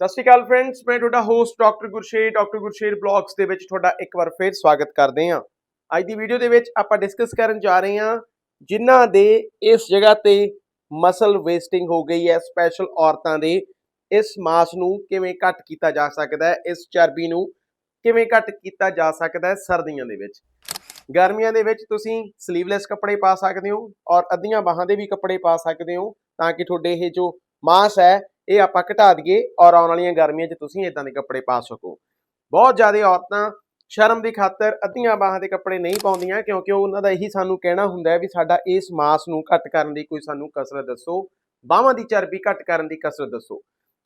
ਸਤਿ ਸ਼੍ਰੀ ਅਕਾਲ ਫਰੈਂਡਸ ਮੈਂ ਤੁਹਾਡਾ host doctor Gursher doctor Gursher blogs ਦੇ ਵਿੱਚ ਤੁਹਾਡਾ ਇੱਕ ਵਾਰ ਫੇਰ ਸਵਾਗਤ ਕਰਦੇ ਹਾਂ। ਅੱਜ ਦੀ ਵੀਡੀਓ ਦੇ ਵਿੱਚ ਆਪਾਂ ਡਿਸਕਸ ਕਰਨ ਜਾ ਰਹੇ ਹਾਂ ਜਿਨ੍ਹਾਂ ਦੇ ਇਸ ਜਗ੍ਹਾ ਤੇ ਮਸਲ ਵੇਸਟਿੰਗ ਹੋ ਗਈ ਹੈ ਸਪੈਸ਼ਲ ਔਰਤਾਂ ਦੇ। ਇਸ ਮਾਸ ਨੂੰ ਕਿਵੇਂ ਘੱਟ ਕੀਤਾ ਜਾ ਸਕਦਾ ਹੈ, ਇਸ ਚਰਬੀ ਨੂੰ ਕਿਵੇਂ ਘੱਟ ਕੀਤਾ ਜਾ ਸਕਦਾ ਹੈ ਸਰਦੀਆਂ ਦੇ ਵਿੱਚ। ਗਰਮੀਆਂ ਦੇ ਵਿੱਚ ਤੁਸੀਂ ਸਲੀਵਲੈਸ ਕੱਪੜੇ ਪਾ ਸਕਦੇ ਹੋ ਔਰ ਅੱਧੀਆਂ ਬਾਹਾਂ ਦੇ ਵੀ ਕੱਪੜੇ ਪਾ ਸਕਦੇ ਹੋ ਤਾਂ ਕਿ ਤੁਹਾਡੇ ਇਹ ਜੋ ਮਾਸ ਹੈ ਇਹ ਆਪਾਂ ਘਟਾ ਦਈਏ ਔਰ ਆਉਣ ਵਾਲੀਆਂ ਗਰਮੀਆਂ 'ਚ ਤੁਸੀਂ ਇਦਾਂ ਦੇ ਕੱਪੜੇ ਪਾ ਸਕੋ। ਬਹੁਤ ਜ਼ਿਆਦਾ ਔਰਤਾਂ ਸ਼ਰਮ ਦੀ ਖਾਤਰ ਅੱਧੀਆਂ ਬਾਹਾਂ ਦੇ ਕੱਪੜੇ ਨਹੀਂ ਪਾਉਂਦੀਆਂ ਕਿਉਂਕਿ ਉਹਨਾਂ ਦਾ ਇਹੀ ਸਾਨੂੰ ਕਹਿਣਾ ਹੁੰਦਾ ਹੈ ਵੀ ਸਾਡਾ ਇਸ ਮਾਸ ਨੂੰ ਘੱਟ ਕਰਨ ਦੀ ਕੋਈ ਸਾਨੂੰ ਕਸਰਤ ਦੱਸੋ, ਬਾਹਾਂ ਦੀ ਚਰਬੀ ਘੱਟ ਕਰਨ ਦੀ ਕਸਰਤ ਦੱਸੋ।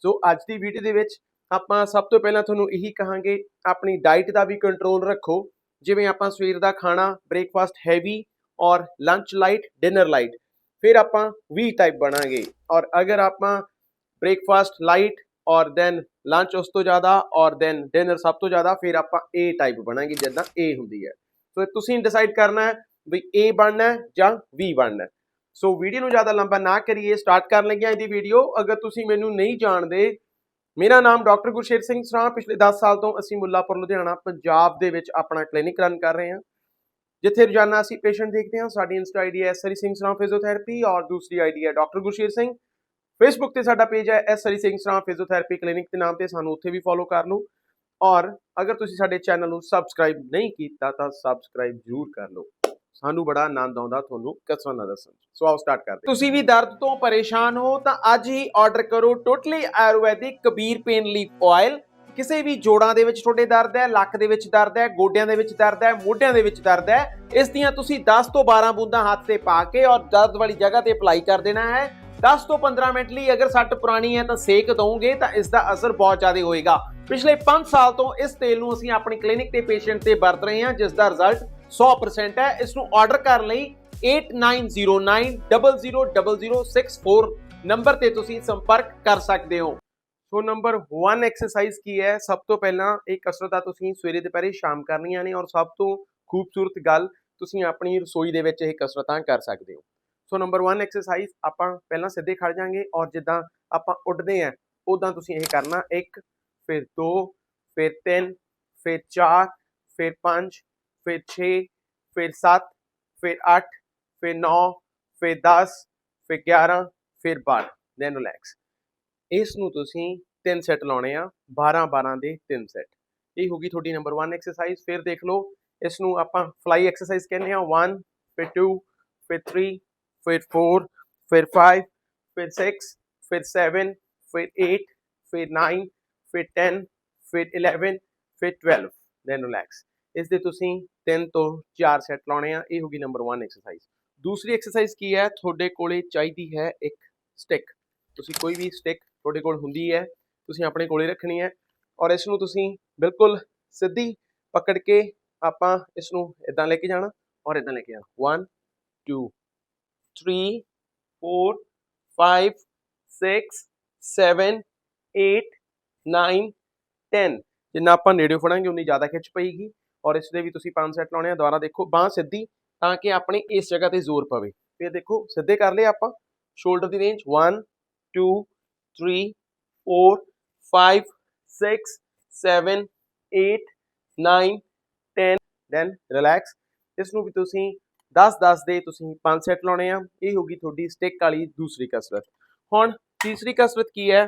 ਸੋ ਅੱਜ ਦੀ ਵੀਡੀਓ ਦੇ ਵਿੱਚ ਆਪਾਂ ਸਭ ਤੋਂ ਪਹਿਲਾਂ ਤੁਹਾਨੂੰ ਇਹੀ ਕਹਾਂਗੇ, ਆਪਣੀ ਡਾਈਟ ਦਾ ਵੀ ਕੰਟਰੋਲ ਰੱਖੋ। ਜਿਵੇਂ ਆਪਾਂ ਸਵੇਰ ਦਾ ਖਾਣਾ ਬ੍ਰੇਕਫਾਸਟ ਹੈਵੀ ਔਰ ਲੰਚ ਲਾਈਟ ਡਿਨਰ ਲਾਈਟ ਫਿਰ ਆਪਾਂ ਵੀ ਟਾਈਪ ਬਣਾਂਗੇ। ਔਰ ਅਗਰ ਆਪਾਂ ਬ੍ਰੇਕਫਾਸਟ ਲਾਈਟ ਔਰ ਦੈਨ ਲੰਚ ਉਸ ਤੋਂ ਜ਼ਿਆਦਾ ਔਰ ਦੈਨ ਡਿਨਰ ਸਭ ਤੋਂ ਜ਼ਿਆਦਾ, ਫਿਰ ਆਪਾਂ ਏ ਟਾਈਪ ਬਣਾਂਗੇ ਜਿੱਦਾਂ ਏ ਹੁੰਦੀ ਹੈ। ਸੋ ਤੁਸੀਂ ਡਿਸਾਈਡ ਕਰਨਾ ਹੈ ਵੀ ਏ ਬਣਨਾ ਹੈ ਜਾਂ ਵੀ ਬਣਨਾ ਹੈ। ਸੋ ਵੀਡੀਓ ਨੂੰ ਜ਼ਿਆਦਾ ਲੰਬਾ ਨਾ ਕਰੀਏ ਸਟਾਰਟ ਕਰਨ ਲੱਗਿਆ ਇਹਦੀ ਵੀਡੀਓ ਅਗਰ ਤੁਸੀਂ ਮੈਨੂੰ ਨਹੀਂ ਜਾਣਦੇ, ਮੇਰਾ ਨਾਮ ਡਾਕਟਰ ਗੁਰਸ਼ੇਰ ਸਿੰਘ ਸਰਾਂ। ਪਿਛਲੇ 10 ਸਾਲ ਤੋਂ ਅਸੀਂ ਮੁੱਲਾਪੁਰ, ਲੁਧਿਆਣਾ, ਪੰਜਾਬ ਦੇ ਵਿੱਚ ਆਪਣਾ ਕਲੀਨਿਕ ਰਨ ਕਰ ਰਹੇ ਹਾਂ। ਜਿੱਥੇ ਰੋਜ਼ਾਨਾ ਅਸੀਂ ਪੇਸ਼ੈਂਟ ਦੇਖਦੇ ਹਾਂ। ਸਾਡੀ ਇੰਸਟਾ ਆਈਡੀ ਹੈ ਐਸਰੀ ਸਿੰਘ ਸਰਾਂ ਫਿਜ਼ੀਓਥੈਰੇਪੀ ਔਰ ਦੂਸਰੀ ਆਈਡੀ ਹੈ ਡਾਕਟਰ ਗੁਰਸ਼ੇਰ ਸਿੰਘ। ਫੇਸਬੁੱਕ ਤੇ ਸਾਡਾ ਪੇਜ ਹੈ ਐਸ ਐਸਰੀ ਸਿੰਘ ਸਰਾਂ ਫਿਜ਼ੀਓਥੈਰੇਪੀ ਕਲੀਨਿਕ ਦੇ ਨਾਮ ਤੇ ਸਾਨੂੰ ਉੱਥੇ ਵੀ ਫੋਲੋ ਕਰ ਲਓ। ਔਰ ਅਗਰ ਤੁਸੀਂ ਸਾਡੇ ਚੈਨਲ ਨੂੰ ਸਬਸਕ੍ਰਾਈਬ ਨਹੀਂ ਕੀਤਾ ਤਾਂ ਸਬਸਕ੍ਰਾਈਬ ਜ਼ਰੂਰ ਕਰ ਲਓ। ਸਾਨੂੰ ਬੜਾ ਆਨੰਦ ਆਉਂਦਾ ਤੁਹਾਨੂੰ ਕਸਰਾਂ ਨਾਲ ਦੱਸਣ ਸੋ ਆਓ ਸਟਾਰਟ ਕਰਦੇ ਤੁਸੀਂ ਵੀ ਦਰਦ ਤੋਂ ਪਰੇਸ਼ਾਨ ਹੋ ਤਾਂ ਅੱਜ ਹੀ ਆਰਡਰ ਕਰੋ totally Ayurvedic Kabir pain leaf oil ਕਿਸੇ ਵੀ ਜੋੜਾਂ ਦੇ ਵਿੱਚ ਤੁਹਾਡੇ ਦਰਦ ਹੈ, ਲੱਕ ਦੇ ਵਿੱਚ ਦਰਦ ਹੈ, ਗੋਡਿਆਂ ਦੇ ਵਿੱਚ ਦਰਦ ਹੈ, ਮੋਢਿਆਂ ਦੇ ਵਿੱਚ ਦਰਦ ਹੈ, ਇਸ ਦੀਆਂ ਤੁਸੀਂ 10 ਤੋਂ 12 ਬੂੰਦਾਂ ਹੱਥ ਤੇ ਪਾ ਕੇ ਔਰ ਦਰਦ ਵਾਲੀ ਜਗ੍ਹਾ ਤੇ ਅਪਲਾਈ ਕਰ ਦੇਣਾ ਹੈ। 10 ਤੋਂ 15 ਮਿੰਟ ਲਈ ਅਗਰ ਸੱਟ ਪੁਰਾਣੀ ਹੈ ਤਾਂ ਸੇਕ ਦਵੋਗੇ ਤਾਂ ਇਸ ਦਾ ਅਸਰ ਬਹੁਤ ਜ਼ਿਆਦਾ ਹੋਏਗਾ। ਪਿਛਲੇ 5 ਸਾਲ ਤੋਂ ਇਸ ਤੇਲ ਨੂੰ ਅਸੀਂ ਆਪਣੀ ਕਲੀਨਿਕ ਤੇ ਪੇਸ਼ੈਂਟ ਤੇ ਵਰਤ ਰਹੇ ਹਾਂ, ਜਿਸ ਦਾ ਰਿਜ਼ਲਟ 100% ਹੈ। ਇਸ ਨੂੰ ਆਰਡਰ ਕਰਨ ਲਈ 8909000064 ਨੰਬਰ ਤੇ ਤੁਸੀਂ ਸੰਪਰਕ ਕਰ ਸਕਦੇ ਹੋ। ਸੋ ਨੰਬਰ 1 ਐਕਸਰਸਾਈਜ਼ ਕੀ ਹੈ? ਸਭ ਤੋਂ ਪਹਿਲਾਂ ਇਹ ਕਸਰਤਾਂ ਤੁਸੀਂ ਸਵੇਰੇ, ਦੁਪਹਿਰੇ, ਸ਼ਾਮ ਕਰਨੀਆਂ ਨੇ ਔਰ ਸਭ ਤੋਂ ਖੂਬਸੂਰਤ ਗੱਲ ਤੁਸੀਂ ਆਪਣੀ ਰਸੋਈ ਦੇ ਵਿੱਚ ਇਹ ਕਸਰਤਾਂ ਕਰ ਸਕਦੇ ਹੋ। ਸੋ ਨੰਬਰ 1 ਐਕਸਰਸਾਈਜ਼ ਆਪਾਂ ਪਹਿਲਾਂ ਸਿੱਧੇ ਖੜ ਜਾਾਂਗੇ ਔਰ ਜਿੱਦਾਂ ਆਪਾਂ ਉੱਡਦੇ ਆਂ ਉਦਾਂ ਤੁਸੀਂ ਇਹ ਕਰਨਾ 1 ਫਿਰ 2 ਫਿਰ 3 ਫਿਰ 4 ਫਿਰ 5 ਫਿਰ 6 ਫਿਰ 7 ਫਿਰ 8 ਫਿਰ 9 ਫਿਰ 10 ਫਿਰ 11 ਫਿਰ 12 ਦੈਨ ਰਿਲੈਕਸ ਇਸ ਨੂੰ ਤੁਸੀਂ ਤਿੰਨ ਸੈੱਟ ਲਾਉਣੇ ਆ 12 12 ਦੇ ਤਿੰਨ ਸੈੱਟ ਇਹ ਹੋਗੀ ਤੁਹਾਡੀ ਨੰਬਰ 1 ਐਕਸਰਸਾਈਜ਼ ਫਿਰ ਦੇਖ ਲਓ ਇਸ ਨੂੰ ਆਪਾਂ ਫਲਾਈ ਐਕਸਰਸਾਈਜ਼ ਕਹਿੰਦੇ ਆ 1 ਫਿਰ 2 ਫਿਰ 3 ਫਿਰ 4 ਫਿਰ 5 ਫਿਰ 6 ਫਿਰ 7 ਫਿਰ 8 ਫਿਰ 9 ਫਿਰ 10 ਫਿਰ 11 ਫਿਰ 12 ਦੈਨ ਰਿਲੈਕਸ ਇਸ ਦੇ ਤੁਸੀਂ 3 ਤੋਂ 4 ਸੈੱਟ ਲਾਉਣੇ ਆ ਇਹ ਹੋਗੀ ਨੰਬਰ 1 ਐਕਸਰਸਾਈਜ਼ ਦੂਸਰੀ ਐਕਸਰਸਾਈਜ਼ ਕੀ ਹੈ ਤੁਹਾਡੇ ਕੋਲੇ ਚਾਹੀਦੀ ਹੈ ਇੱਕ ਸਟਿਕ ਤੁਸੀਂ ਕੋਈ ਵੀ ਸਟਿਕ ਤੁਹਾਡੇ ਕੋਲ ਹੁੰਦੀ ਹੈ ਤੁਸੀਂ ਆਪਣੇ ਕੋਲੇ ਰੱਖਣੀ ਹੈ ਔਰ ਇਸ ਨੂੰ ਤੁਸੀਂ ਬਿਲਕੁਲ ਸਿੱਧੀ ਪਕੜ ਕੇ ਆਪਾਂ ਇਸ ਨੂੰ ਇਦਾਂ ਲੈ ਕੇ ਜਾਣਾ ਔਰ ਇਦਾਂ ਲੈ ਕੇ ਜਾਣਾ 1 2 3 4 5 6 7 8 9 10 ਜਿੰਨਾ ਆਪਾਂ ਨੇੜੇ ਫੜਾਂਗੇ ਉਨੀ ਜ਼ਿਆਦਾ ਖਿੱਚ ਪਏਗੀ ਔਰ ਇਸ ਦੇ ਵੀ ਤੁਸੀਂ ਪੰਜ ਸੈੱਟ ਲਾਉਣੇ ਆ ਦੁਬਾਰਾ ਦੇਖੋ ਬਾਹ ਸਿੱਧੀ ਤਾਂ ਕਿ ਆਪਣੀ ਇਸ ਜਗ੍ਹਾ ਤੇ ਜ਼ੋਰ ਪਵੇ ਫਿਰ ਦੇਖੋ ਸਿੱਧੇ ਕਰ ਲਏ ਆਪਾਂ ਸ਼ੋਲਡਰ ਦੀ ਰੇਂਜ 1 2 3 4 5 6 7 8 9 10 ਦੈਨ ਰਿਲੈਕਸ ਇਸ ਨੂੰ ਵੀ ਤੁਸੀਂ 10 10 ਦੇ ਤੁਸੀਂ 5 ਸੈੱਟ ਲਾਉਣੇ ਆ, ਇਹ ਹੋਗੀ ਤੁਹਾਡੀ ਸਟਿਕ ਵਾਲੀ ਦੂਸਰੀ ਕਸਰਤ। ਹੁਣ ਤੀਸਰੀ ਕਸਰਤ ਕੀ ਹੈ?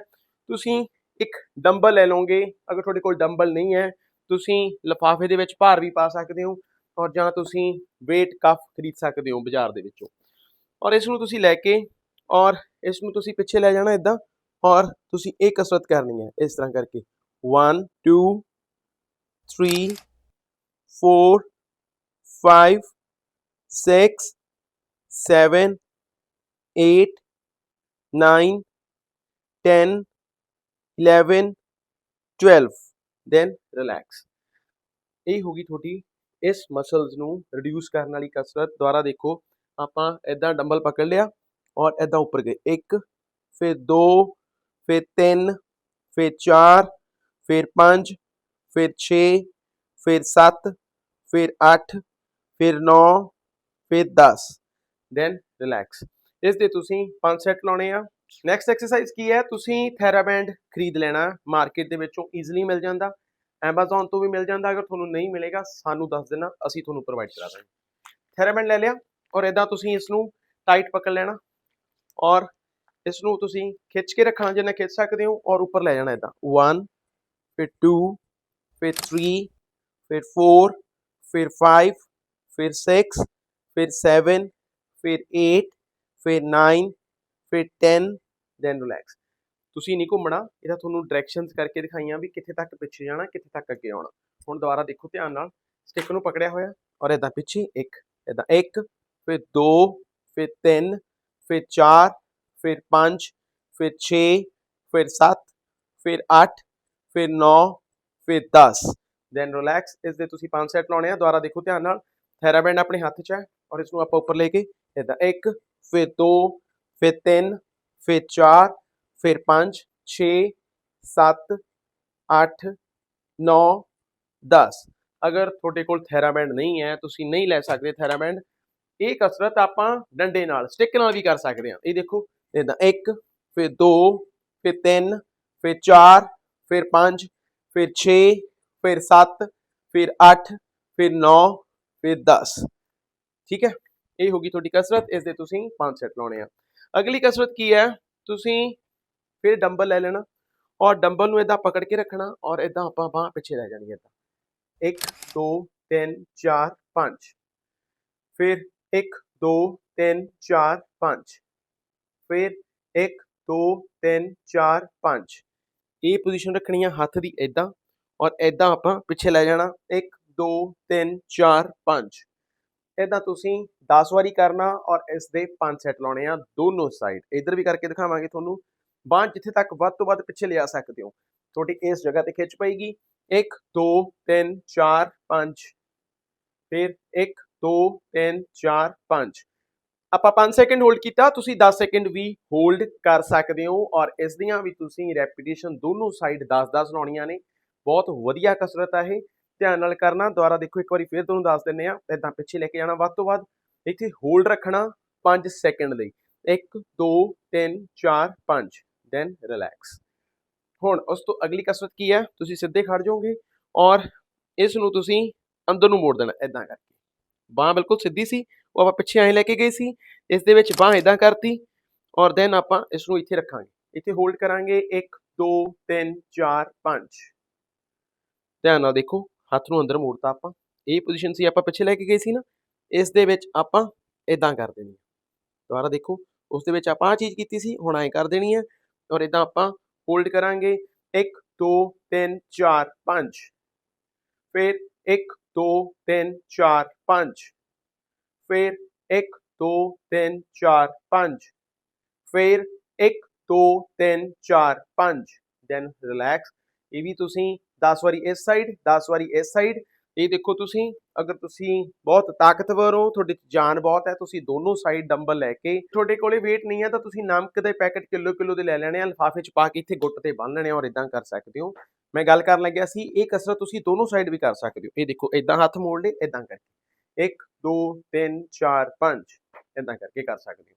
ਤੁਸੀਂ ਇੱਕ ਡੰਬਲ ਲੈ ਲਓਗੇ, ਅਗਰ ਤੁਹਾਡੇ ਕੋਲ ਡੰਬਲ ਨਹੀਂ ਹੈ, ਤੁਸੀਂ ਲਫਾਫੇ ਦੇ ਵਿੱਚ ਭਾਰ ਵੀ ਪਾ ਸਕਦੇ ਹੋ ਔਰ ਜਾਂ ਤੁਸੀਂ weight ਕਫ ਖਰੀਦ ਸਕਦੇ ਹੋ ਬਾਜ਼ਾਰ ਦੇ ਵਿੱਚੋਂ। ਔਰ ਇਸ ਨੂੰ ਤੁਸੀਂ ਲੈ ਕੇ ਔਰ ਇਸ ਨੂੰ ਤੁਸੀਂ ਪਿੱਛੇ ਲੈ ਜਾਣਾ ਇਦਾਂ ਔਰ ਤੁਸੀਂ ਇਹ ਕਸਰਤ ਕਰਨੀ ਹੈ ਇਸ ਤਰ੍ਹਾਂ ਕਰਕੇ। 1 2 3 4 5 6 7 8 9 10 11 12 ਦੈਨ ਰਿਲੈਕਸ ਇਹ ਹੋਗੀ ਤੁਹਾਡੀ ਇਸ ਮਸਲਸ ਨੂੰ ਰਿਡਿਊਸ ਕਰਨ ਵਾਲੀ ਕਸਰਤ ਦੁਆਰਾ ਦੇਖੋ ਆਪਾਂ ਇਦਾਂ ਡੰਬਲ ਪਕੜ ਲਿਆ ਔਰ ਇਦਾਂ ਉੱਪਰ ਗਏ 1 ਫਿਰ 2 ਫਿਰ 3 ਫਿਰ 4 ਫਿਰ 5 ਫਿਰ 6 ਫਿਰ 7 ਫਿਰ 8 ਫਿਰ 9 ਫਿਰ 10 ਦੈਨ ਰਿਲੈਕਸ ਇਸ ਦੇ ਤੁਸੀਂ ਪੰਜ ਸੈੱਟ ਲਾਉਣੇ ਆ। ਨੈਕਸਟ ਐਕਸਰਸਾਈਜ਼ ਕੀ ਹੈ? ਤੁਸੀਂ ਥੈਰਾਬੈਂਡ ਖਰੀਦ ਲੈਣਾ। ਮਾਰਕੀਟ ਦੇ ਵਿੱਚੋਂ ਈਜ਼ੀਲੀ ਮਿਲ ਜਾਂਦਾ। Amazon ਤੋਂ ਵੀ ਮਿਲ ਜਾਂਦਾ। ਅਗਰ ਤੁਹਾਨੂੰ ਨਹੀਂ ਮਿਲੇਗਾ, ਸਾਨੂੰ ਦੱਸ ਦੇਣਾ। ਅਸੀਂ ਤੁਹਾਨੂੰ ਪ੍ਰੋਵਾਈਡ ਕਰਾ ਦਾਂਗੇ। ਥੈਰਾਬੈਂਡ ਲੈ ਲਿਆ ਔਰ ਇਦਾਂ ਤੁਸੀਂ ਇਸ ਨੂੰ ਟਾਈਟ ਪਕੜ ਲੈਣਾ ਔਰ ਇਸ ਨੂੰ ਤੁਸੀਂ ਖਿੱਚ ਕੇ ਰੱਖਣਾ ਜਿੰਨਾ ਖਿੱਚ ਸਕਦੇ ਹੋ ਔਰ ਉੱਪਰ ਲੈ ਜਾਣਾ ਇਦਾਂ 1 ਫਿਰ 2 ਫਿਰ 3 ਫਿਰ 4 ਫਿਰ 5 ਫਿਰ 6 ਫਿਰ 7 ਫਿਰ 8 ਫਿਰ 9 ਫਿਰ 10 ਦੈਨ ਰਿਲੈਕਸ ਤੁਸੀਂ ਨਹੀਂ ਘੁੰਮਣਾ, ਇਹਦਾ ਤੁਹਾਨੂੰ ਡਾਇਰੈਕਸ਼ਨਸ ਕਰਕੇ ਦਿਖਾਈਆਂ ਵੀ ਕਿੱਥੇ ਤੱਕ ਪਿੱਛੇ ਜਾਣਾ, ਕਿੱਥੇ ਤੱਕ ਅੱਗੇ ਆਉਣਾ। ਹੁਣ ਦੁਬਾਰਾ ਦੇਖੋ ਧਿਆਨ ਨਾਲ ਸਟਿਕ ਨੂੰ ਪਕੜਿਆ ਹੋਇਆ ਔਰ ਇਦਾਂ ਪਿੱਛੇ ਇੱਕ ਇਦਾਂ ਇੱਕ, ਫਿਰ ਦੋ, ਫਿਰ ਤਿੰਨ, ਫਿਰ ਚਾਰ, ਫਿਰ ਪੰਜ, ਫਿਰ 6 ਫਿਰ 7 ਫਿਰ 8 ਫਿਰ 9 ਫਿਰ 10 ਦੈਨ ਰਿਲੈਕਸ ਇਸ ਦੇ ਤੁਸੀਂ ਪੰਜ ਸੈਟ ਲਾਉਣੇ ਆ। ਦੁਬਾਰਾ ਦੇਖੋ ਧਿਆਨ ਨਾਲ, ਥੈਰਾਬੈਂਡ ਆਪਣੇ ਹੱਥ 'ਚ ਹੈ। ਔਰ ਇਸ ਨੂੰ ਆਪਾਂ ਉੱਪਰ ਲੈ ਕੇ ਇਦਾਂ ਇੱਕ, ਫਿਰ 2 ਫਿਰ 3 ਫਿਰ 4 ਫਿਰ 5 6 7 8 9 10 ਅਗਰ ਤੁਹਾਡੇ ਕੋਲ ਥੈਰਾਬੈਂਡ ਨਹੀਂ ਹੈ, ਤੁਸੀਂ ਨਹੀਂ ਲੈ ਸਕਦੇ ਥੈਰਾਬੈਂਡ, ਇਹ ਕਸਰਤ ਆਪਾਂ ਡੰਡੇ ਨਾਲ, ਸਟਿਕ ਨਾਲ ਵੀ ਕਰ ਸਕਦੇ ਹਾਂ। ਇਹ ਦੇਖੋ ਇਦਾਂ 1 ਫਿਰ 2 ਫਿਰ 3 ਫਿਰ 4 ਫਿਰ 5 ਫਿਰ 6 ਫਿਰ 7 ਫਿਰ 8 ਫਿਰ 9 ਫਿਰ 10 ਠੀਕ ਹੈ? ਇਹ ਹੋਗੀ ਤੁਹਾਡੀ ਕਸਰਤ, ਇਸ ਦੇ ਤੁਸੀਂ ਪੰਜ ਸੈਟ ਲਾਉਣੇ ਆ। ਅਗਲੀ ਕਸਰਤ ਕੀ ਹੈ? ਤੁਸੀਂ ਫਿਰ ਡੰਬਲ ਲੈ ਲੈਣਾ ਔਰ ਡੰਬਲ ਨੂੰ ਇਦਾਂ ਪਕੜ ਕੇ ਰੱਖਣਾ ਔਰ ਇਦਾਂ ਆਪਾਂ ਬਾਹ ਪਿੱਛੇ ਲੈ ਜਾਣੀ ਇਦਾਂ 1 2 3 4 5 ਫਿਰ 1 2 3 4 5 ਫਿਰ 1 2 3 4 5 ਇਹ ਪੋਜੀਸ਼ਨ ਰੱਖਣੀ ਆ ਹੱਥ ਦੀ ਇਦਾਂ ਔਰ ਇਦਾਂ ਆਪਾਂ ਪਿੱਛੇ ਲੈ ਜਾਣਾ। 1 2 3 4 5 ਇਦਾਂ ਤੁਸੀਂ 10 ਵਾਰੀ ਕਰਨਾ ਔਰ ਇਸ ਦੇ 5 ਸੈਟ ਲਾਉਣੇ ਆ ਦੋਨੋਂ ਸਾਈਡ ਇਧਰ ਵੀ ਕਰਕੇ ਦਿਖਾਵਾਂਗੇ ਤੁਹਾਨੂੰ। ਬਾਂਹ ਜਿੱਥੇ ਤੱਕ ਵੱਧ ਤੋਂ ਵੱਧ ਪਿੱਛੇ ਲਿਆ ਸਕਦੇ ਹੋ। ਤੁਹਾਡੀ ਇਸ ਜਗ੍ਹਾ ਤੇ ਖਿੱਚ ਪਏਗੀ। 1 2 3 4 5 ਫਿਰ 1 2 3 4 5 ਆਪਾਂ 5 ਸੈਕਿੰਡ ਹੋਲਡ ਕੀਤਾ। ਤੁਸੀਂ 10 ਸੈਕਿੰਡ ਵੀ ਹੋਲਡ ਕਰ ਸਕਦੇ ਹੋ ਔਰ ਇਸ ਦੀਆਂ ਵੀ ਤੁਸੀਂ ਰੈਪੀਟੀਸ਼ਨ ਦੋਨੋਂ ਸਾਈਡ 10-10 ਲਾਉਣੀਆਂ ਨੇ। ਬਹੁਤ ਵਧੀਆ ਕਸਰਤ ਆ ਇਹ। ਧਿਆਨ ਨਾਲ ਕਰਨਾ, ਦੁਬਾਰਾ ਦੇਖੋ ਇੱਕ ਵਾਰੀ ਫੇਰ ਤੁਹਾਨੂੰ ਦੱਸ ਦਿੰਨੇ ਆ ਇਦਾਂ ਪਿੱਛੇ ਲੈ ਕੇ ਜਾਣਾ। ਵੱਧ ਤੋਂ ਵੱਧ ਇੱਥੇ ਹੋਲਡ ਰੱਖਣਾ 5 ਸੈਕਿੰਡ ਲਈ। 1 2 3 4 5 ਦੈਨ ਰਿਲੈਕਸ ਹੁਣ ਉਸ ਤੋਂ ਅਗਲੀ ਕਸਰਤ ਕੀ ਹੈ? ਤੁਸੀਂ ਸਿੱਧੇ ਖੜ ਜਾਓਗੇ ਔਰ ਇਸ ਨੂੰ ਤੁਸੀਂ ਅੰਦਰ ਨੂੰ ਮੋੜ ਦੇਣਾ ਇਦਾਂ ਕਰਕੇ। ਬਾਹ ਬਿਲਕੁਲ ਸਿੱਧੀ ਸੀ, ਉਹ ਆਪਾਂ ਪਿੱਛੇ ਐਂ ਲੈ ਕੇ ਗਏ ਸੀ, ਇਸ ਦੇ ਵਿੱਚ ਬਾਹ ਇਦਾਂ ਕਰਤੀ ਔਰ ਦੈਨ ਆਪਾਂ ਇਸ ਨੂੰ ਇੱਥੇ ਰੱਖਾਂਗੇ। ਇੱਥੇ ਹੋਲਡ ਕਰਾਂਗੇ 1 2 3 4 5 ਧਿਆਨ ਨਾਲ ਦੇਖੋ ਹੱਥ ਨੂੰ ਅੰਦਰ ਮੋੜਤਾ ਆਪਾਂ ਇਹ ਪੋਜੀਸ਼ਨ ਸੀ ਆਪਾਂ ਪਿੱਛੇ ਲੈ ਕੇ ਗਏ ਸੀ ਨਾ ਇਸ ਦੇ ਵਿੱਚ ਆਪਾਂ ਇਦਾਂ ਕਰ ਦੇਣੀ ਹੈ ਦੁਬਾਰਾ ਦੇਖੋ ਉਸ ਦੇ ਵਿੱਚ ਆਪਾਂ ਆ ਚੀਜ਼ ਕੀਤੀ ਸੀ ਹੁਣ ਐਂ ਕਰ ਦੇਣੀ ਹੈ ਔਰ ਇਦਾਂ ਆਪਾਂ ਹੋਲਡ ਕਰਾਂਗੇ 1 2 3 4 5 ਫਿਰ 1 2 3 4 5 ਫਿਰ 1 2 3 4 5 ਫਿਰ 1 2 3 4 5 ਦੈਨ ਰਿਲੈਕਸ ਇਹ ਵੀ ਤੁਸੀਂ 10 ਵਾਰੀ ਇਸ ਸਾਈਡ 10 ਵਾਰੀ ਇਸ ਸਾਈਡ ਇਹ ਦੇਖੋ ਤੁਸੀਂ, ਅਗਰ ਤੁਸੀਂ ਬਹੁਤ ਤਾਕਤਵਰ ਹੋ, ਤੁਹਾਡੇ 'ਚ ਜਾਨ ਬਹੁਤ ਹੈ, ਤੁਸੀਂ ਦੋਨੋਂ ਸਾਈਡ ਡੰਬਲ ਲੈ ਕੇ, ਤੁਹਾਡੇ ਕੋਲੇ weight ਨਹੀਂ ਹੈ, ਤਾਂ ਤੁਸੀਂ ਨਮਕ ਦੇ ਪੈਕੇਟ ਕਿਲੋ ਕਿਲੋ ਦੇ ਲੈ ਲੈਣੇ ਆ, ਲਿਫਾਫੇ 'ਚ ਪਾ ਕੇ ਇੱਥੇ ਗੁੱਟ ਤੇ ਬੰਨ ਲੈਣੇ ਆ ਔਰ ਇਦਾਂ ਕਰ ਸਕਦੇ ਹੋ। ਮੈਂ ਗੱਲ ਕਰਨ ਲੱਗਿਆ ਸੀ, ਇਹ ਕਸਰਤ ਤੁਸੀਂ ਦੋਨੋਂ ਸਾਈਡ ਵੀ ਕਰ ਸਕਦੇ ਹੋ। ਇਹ ਦੇਖੋ ਇਦਾਂ ਹੱਥ ਮੋੜ ਲੇ ਇਦਾਂ ਕਰਕੇ। 1 2 3 4 5 ਇਦਾਂ ਕਰਕੇ ਕਰ ਸਕਦੇ ਹੋ।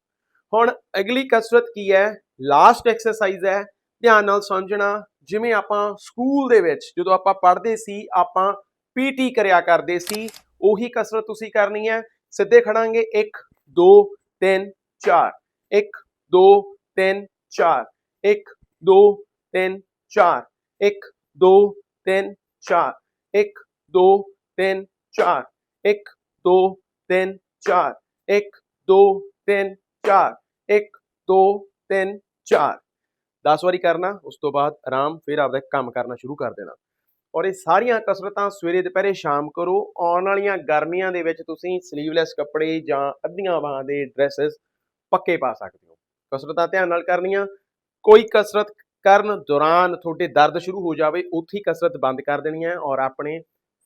ਹੁਣ ਅਗਲੀ ਕਸਰਤ ਕੀ ਹੈ? ਲਾਸਟ ਐਕਸਰਸਾਈਜ਼ ਹੈ। ਧਿਆਨ ਨਾਲ ਸਮਝਣਾ ਜਿਵੇਂ ਆਪਾਂ ਸਕੂਲ ਦੇ ਵਿੱਚ ਜਦੋਂ ਆਪਾਂ ਪੜ੍ਹਦੇ ਸੀ, ਆਪਾਂ ਪੀਟੀ ਕਰਿਆ ਕਰਦੇ ਸੀ, ਉਹੀ ਕਸਰਤ ਤੁਸੀਂ ਕਰਨੀ ਹੈ। ਸਿੱਧੇ ਖੜਾਂਗੇ 1 2 3 4 1 2 3 4 1 2 3 4 1 2 3 4 1 2 3 4 1 2 3 4 1 2 3 4 1 2 3 4 10 ਵਾਰੀ ਕਰਨਾ, ਉਸ ਤੋਂ ਬਾਅਦ ਆਰਾਮ ਫਿਰ ਆਪਦਾ ਕੰਮ ਕਰਨਾ ਸ਼ੁਰੂ ਕਰ ਦੇਣਾ। ਔਰ ਇਹ ਸਾਰੀਆਂ ਕਸਰਤਾਂ ਸਵੇਰੇ, ਦੁਪਹਿਰੇ, ਸ਼ਾਮ ਕਰੋ। ਆਉਣ ਵਾਲੀਆਂ ਗਰਮੀਆਂ ਦੇ ਵਿੱਚ ਤੁਸੀਂ ਸਲੀਵਲੈਸ ਕੱਪੜੇ ਜਾਂ ਅੱਧੀਆਂ ਬਾਹਾਂ ਦੇ ਡਰੈਸਸ ਪੱਕੇ ਪਾ ਸਕਦੇ ਹੋ। ਕਸਰਤਾਂ ਧਿਆਨ ਨਾਲ ਕਰਨੀਆਂ। ਕੋਈ ਕਸਰਤ ਕਰਨ ਦੌਰਾਨ ਤੁਹਾਡੇ ਦਰਦ ਸ਼ੁਰੂ ਹੋ ਜਾਵੇ, ਉੱਥੇ ਹੀ ਕਸਰਤ ਬੰਦ ਕਰ ਦੇਣੀ ਹੈ ਔਰ ਆਪਣੇ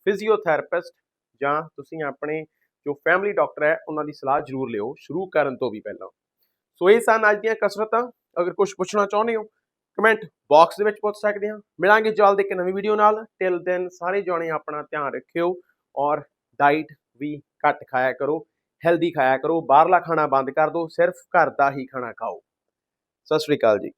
ਫਿਜ਼ੀਓਥੈਰੇਪਿਸਟ ਜਾਂ ਤੁਸੀਂ ਆਪਣੇ ਜੋ ਫੈਮਿਲੀ ਡਾਕਟਰ ਹੈ, ਉਹਨਾਂ ਦੀ ਸਲਾਹ ਜ਼ਰੂਰ ਲਿਓ, ਸ਼ੁਰੂ ਕਰਨ ਤੋਂ ਵੀ ਪਹਿਲਾਂ। ਸੋ ਇਹ ਸਨ ਅੱਜ ਦੀਆਂ ਕਸਰਤਾਂ। ਅਗਰ ਕੁਝ ਪੁੱਛਣਾ ਚਾਹੁੰਦੇ ਹੋ ਕਮੈਂਟ ਬਾਕਸ ਦੇ ਵਿੱਚ ਪੁੱਛ ਸਕਦੇ ਹਾਂ। ਮਿਲਾਂਗੇ ਜਲਦ ਇੱਕ ਨਵੀਂ ਵੀਡੀਓ ਨਾਲ। ਟਿਲ ਦੈਨ ਸਾਰੇ ਜਾਣੇ ਆਪਣਾ ਧਿਆਨ ਰੱਖਿਓ ਔਰ ਡਾਈਟ ਵੀ ਘੱਟ ਖਾਇਆ ਕਰੋ ਹੈਲਦੀ ਖਾਇਆ ਕਰੋ। ਬਾਹਰਲਾ ਖਾਣਾ ਬੰਦ ਕਰ ਦਿਓ, ਸਿਰਫ ਘਰ ਦਾ ਹੀ ਖਾਣਾ ਖਾਓ। ਸਤਿ ਸ਼੍ਰੀ ਅਕਾਲ ਜੀ।